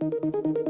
W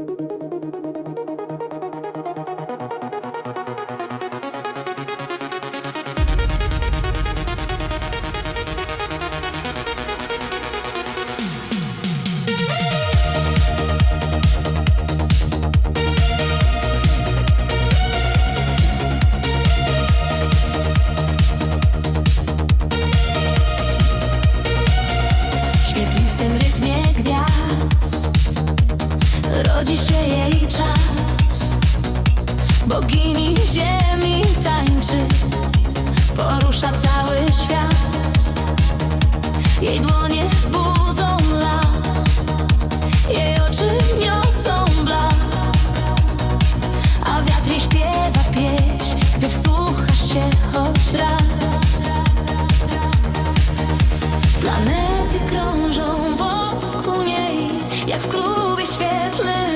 Rodzi się jej czas. Bogini ziemi tańczy Porusza cały świat. Jej dłonie budzą las Jej oczy niosą blask. A wiatr jej śpiewa pieśń Gdy wsłuchasz się choć raz. Planety krążą wokół niej, jak w klubie świetlny wir.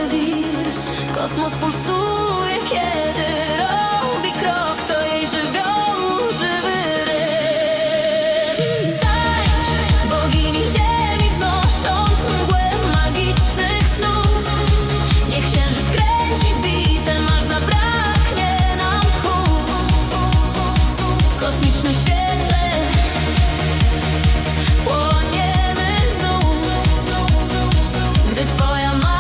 Kosmos pulsuje, kiedy robi krok, to jej żywioł żywy rytm. Tańcz, bogini ziemi wznosząc mgłę magicznych snów. Niech księżyc kręci bitem, aż zabraknie nam tchu. W kosmicznym świetle Płoniemy znów, gdy Twoja magia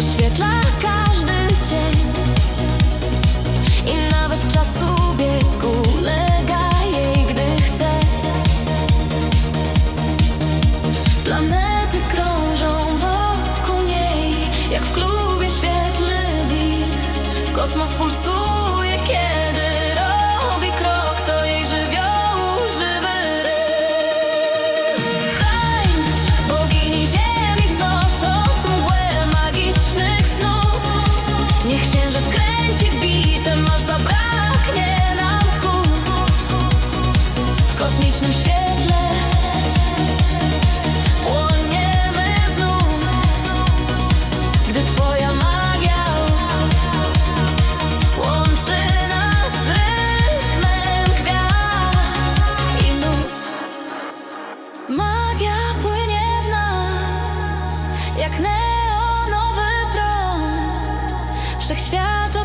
rozświetla każdy cień. I nawet czasu bieg ulega jej, gdy chce. Planety krążą wokół niej, jak w klubie świetlny wir. Kosmos pulsuje, jak neonowy prąd wszechświata.